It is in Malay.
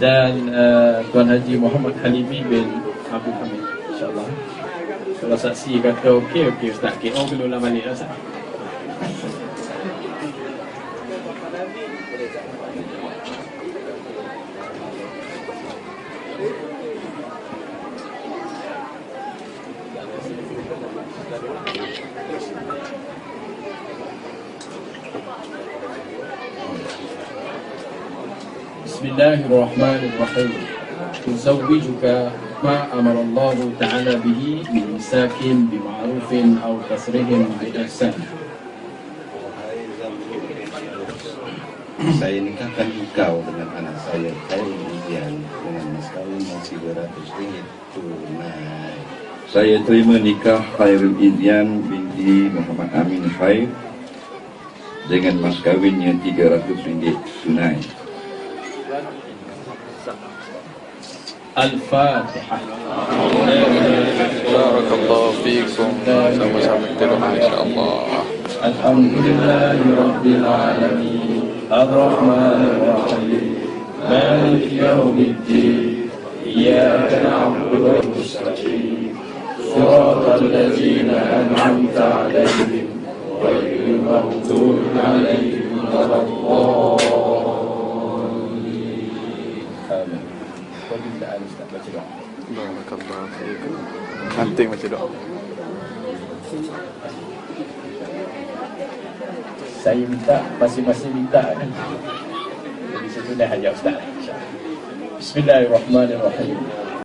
Dan uh, Tuan Haji Muhammad Halimi bin Abdul Hamid. InsyaAllah. Kalau saksi kata okey, okey Ustaz. KO kena ulang balik lah Ustaz بسم الله الرحمن الرحيم تزوجك ما أمر الله تعالى به من مساك بمعروف أو تسرهم بإحسان Saya nikahkan engkau dengan anak saya Khairul Izian dengan mas kawin yang 300 ringgit tunai. Saya terima nikah Khairul Izian binti Muhammad Amin Khair dengan mas kawinnya 300 ringgit tunai. الفاتحة. بارك الله فيكم. sama-sama kita doa insyaAllah الحمد لله رب العالمين. الرحمن الرحيم. مالك يوم الدين. إياك نعبد ونستعين. صراط الذين أنعمت عليهم غير المغضوب عليهم ولا الضالين. sahaja. Kalau tidak ada, tak baca doa. Barakallah. Nanti baca doa. Saya minta, masing-masing minta. Jadi saya sudah hanya Ustaz. Bismillahirrahmanirrahim.